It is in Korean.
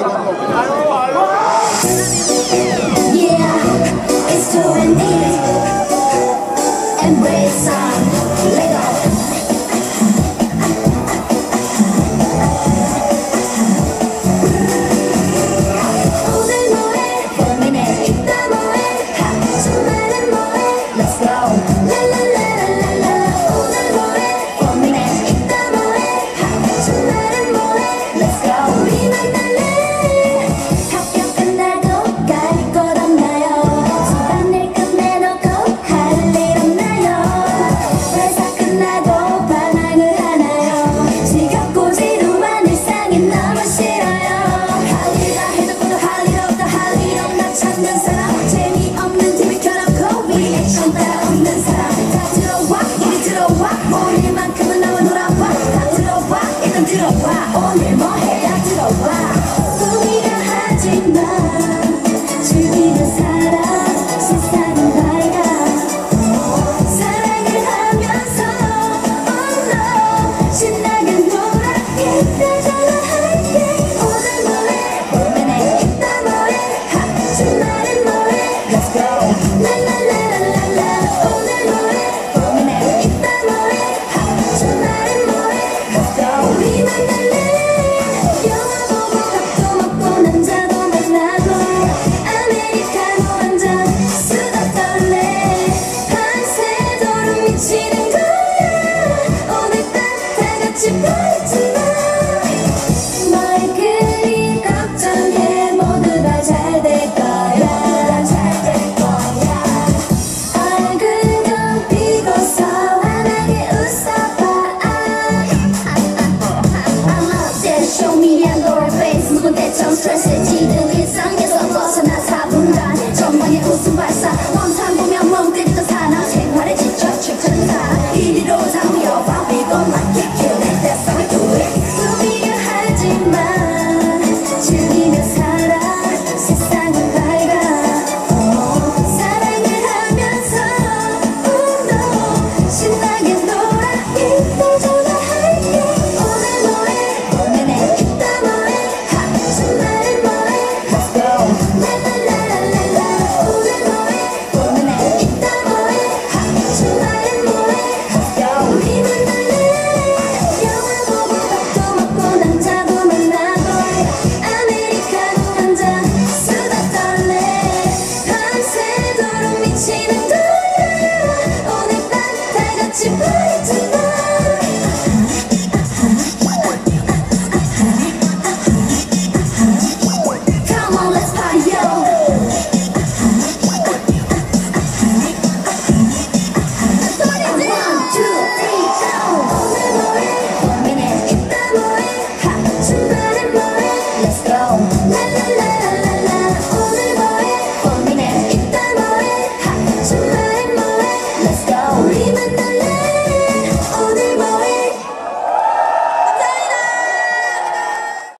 Yeah, it's doing it. 지는 거야. 오늘 밤다 같이 파이팅 너의 그림 걱정해. 모두 다 잘 될 거야. 잘 될 거야. 얼굴 좀 비고서 환하게 웃어봐. I'm out there show me your face 누군 대처럼 스트레스에 지는 일상